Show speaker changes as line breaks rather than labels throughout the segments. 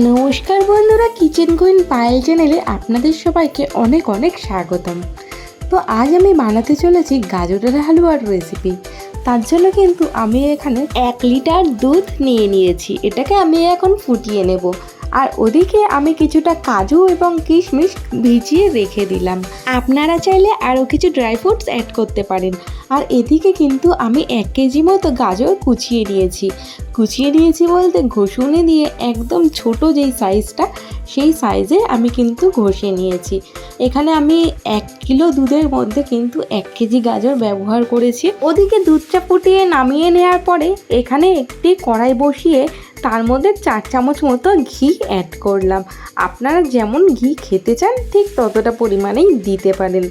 নমস্কার বন্ধুরা, kitchen queen Payel চ্যানেলে আপনাদের সবাইকে অনেক অনেক স্বাগতম। তো আজ আমি বানাতে চলেছি গাজরের হালুয়ার রেসিপি তার জন্য কিন্তু আমি এখানে এক লিটার দুধ নিয়ে নিয়েছি। এটাকে আমি এখন ফুটিয়ে নেব। আর ওদিকে আমি কিছুটা কাজু এবং কিশমিশ ভিজিয়ে রেখে দিলাম। আপনারা চাইলে আরও কিছু ড্রাই ফ্রুটস অ্যাড করতে পারেন। আর এদিকে কিন্তু আমি এক কেজি মতো গাজর কুচিয়ে নিয়েছি। কুচিয়ে নিয়েছি বলতে ঘষুনে দিয়ে একদম ছোট যেই সাইজটা, সেই সাইজে আমি কিন্তু ঘষে নিয়েছি। এখানে আমি এক কিলো দুধের মধ্যে কিন্তু এক কেজি গাজর ব্যবহার করেছি। ওদিকে দুধটা ফুটিয়ে নামিয়ে নেওয়ার পরে এখানে একটি কড়াই বসিয়ে তার মধ্যে চার চামচ মতো ঘি অ্যাড করলাম। আপনারা যেমন ঘি খেতে চান, ঠিক ততটা পরিমাণেই দিতে পারেন।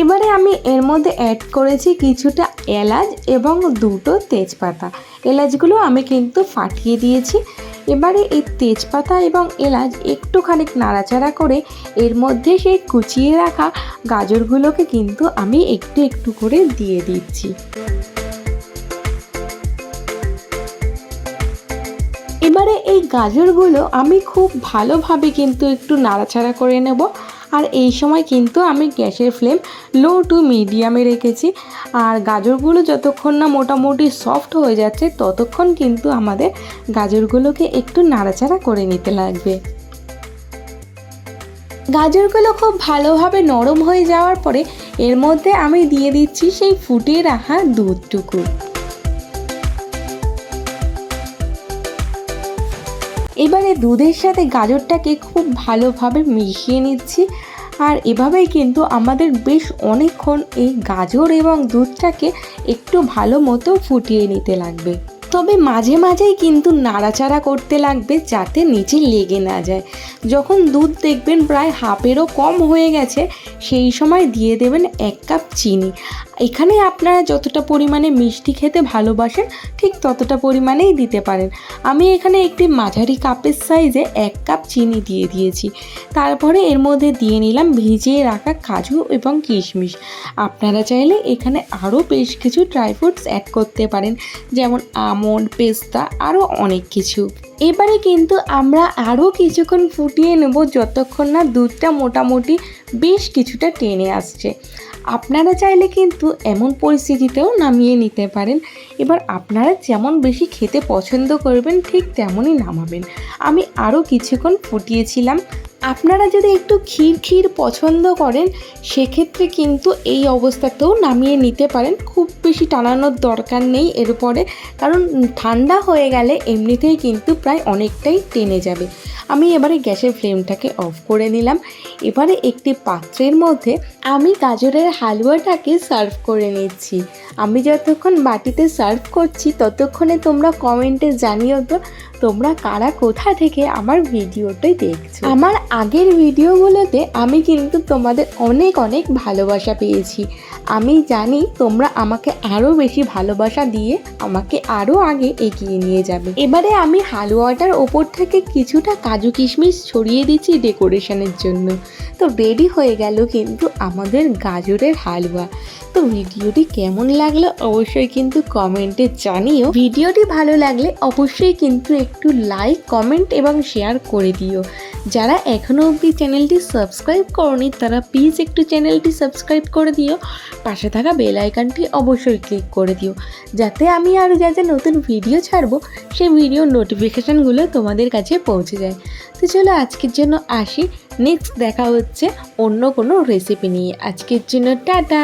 এবারে আমি এর মধ্যে অ্যাড করেছি কিছুটা এলাচ এবং দুটো তেজপাতা। এলাচগুলো আমি কিন্তু ফাটিয়ে দিয়েছি। এবারে এই তেজপাতা এবং এলাচ একটুখানি নাড়াচাড়া করে এর মধ্যে সেই কুচিয়ে রাখা গাজরগুলোকে কিন্তু আমি একটু একটু করে দিয়ে দিচ্ছি। এবারে এই গাজরগুলো আমি খুব ভালোভাবে কিন্তু একটু নাড়াচাড়া করে নেব। আর এই সময় কিন্তু আমি গ্যাসের ফ্লেম লো টু মিডিয়ামে রেখেছি। আর গাজরগুলো যতক্ষণ না মোটামুটি সফট হয়ে যাচ্ছে, ততক্ষণ কিন্তু আমাদের গাজরগুলোকে একটু নাড়াচাড়া করে নিতে লাগবে। গাজরগুলো খুব ভালোভাবে নরম হয়ে যাওয়ার পরে এর মধ্যে আমি দিয়ে দিচ্ছি সেই ফুটিয়ে রাখা দুধটুকু। এবারে দুধের সাথে গাজরটাকে খুব ভালোভাবে মিশিয়ে নিচ্ছি। আর এভাবেই কিন্তু আমাদের বেশ অনেকক্ষণ এই গাজর এবং দুধটাকে একটু ভালো মতো ফুটিয়ে নিতে লাগবে। তবে মাঝে মাঝেই কিন্তু নাড়াচাড়া করতে লাগবে যাতে নিচে লেগে না যায়। যখন দুধ দেখবেন প্রায় হাফেরও কম হয়ে গেছে, সেই সময় দিয়ে দেবেন এক কাপ চিনি। এখানে আপনারা যতটা পরিমাণে মিষ্টি খেতে ভালোবাসেন, ঠিক ততটা পরিমাণেই দিতে পারেন। আমি এখানে একটি মাঝারি কাপের সাইজে এক কাপ চিনি দিয়ে দিয়েছি। তারপরে এর মধ্যে দিয়ে নিলাম ভিজিয়ে রাখা কাজু এবং কিশমিশ। আপনারা চাইলে এখানে আরও বেশ কিছু ড্রাই ফ্রুটস অ্যাড করতে পারেন, যেমন আমন্ড, পেস্তা, আরও অনেক কিছু। এবারে কিন্তু আমরা আরও কিছুক্ষণ ফুটিয়ে নেব যতক্ষণ না দুধটা মোটামুটি বেশ কিছুটা টেনে আসছে। আপনারা চাইলে কিন্তু এমন পরিস্থিতিতেও নামিয়ে নিতে পারেন। এবার আপনারা যেমন বেশি খেতে পছন্দ করবেন, ঠিক তেমনই নামাবেন। আমি আরও কিছুক্ষণ ফুটিয়েছিলাম। আপনারা যদি একটু ক্ষীর ক্ষীর পছন্দ করেন, সেক্ষেত্রে কিন্তু এই অবস্থাতেও নামিয়ে নিতে পারেন। খুব বেশি টানানোর দরকার নেই এরপরে, কারণ ঠান্ডা হয়ে গেলে এমনিতেই কিন্তু প্রায় অনেকটাই টেনে যাবে। আমি এবারে গ্যাসের ফ্লেমটাকে অফ করে নিলাম। এবারে একটি পাত্রের মধ্যে আমি গাজরের হালুয়াটাকে সার্ভ করে নিচ্ছি। আমি যতক্ষণ বাটিতে সার্ভ করছি, ততক্ষণে তোমরা কমেন্টে জানিও তো, তোমরা কারা কোথা থেকে আমার ভিডিওটাই দেখছ? আমার আগের ভিডিওগুলোতে আমি কিন্তু তোমাদের অনেক অনেক ভালোবাসা পেয়েছি। আমি জানি তোমরা আমাকে আরও বেশি ভালোবাসা দিয়ে আমাকে আরও আগে এগিয়ে নিয়ে যাবে। এবারে আমি হালুয়াটার ওপর থেকে কিছুটা কাজু কিশমিশ ছড়িয়ে দিচ্ছি ডেকোরেশনের জন্য। তো রেডি হয়ে গেল কিন্তু আমাদের গাজরের হালুয়া। তো ভিডিওটি কেমন লাগল অবশ্যই কিন্তু কমেন্টে জানিও। ভিডিওটি ভালো লাগলে অবশ্যই কিন্তু একটু লাইক কমেন্ট এবং শেয়ার করে দিও। যারা এখনও অবধি চ্যানেলটি সাবস্ক্রাইব করনি, তারা প্লিজ একটু চ্যানেলটি সাবস্ক্রাইব করে দিও। পাশে থাকা বেল আইকনটি অবশ্যই ক্লিক করে দিও। যাতে আমি আরও যা যা নতুন ভিডিও ছাড়বো, সেই ভিডিওর নোটিফিকেশানগুলো তোমাদের কাছে পৌঁছে যায়। তো চলো আজকের জন্য আসি। নেক্সট দেখা হচ্ছে অন্য কোনো রেসিপি নিয়ে। আজকের জন্য টাটা!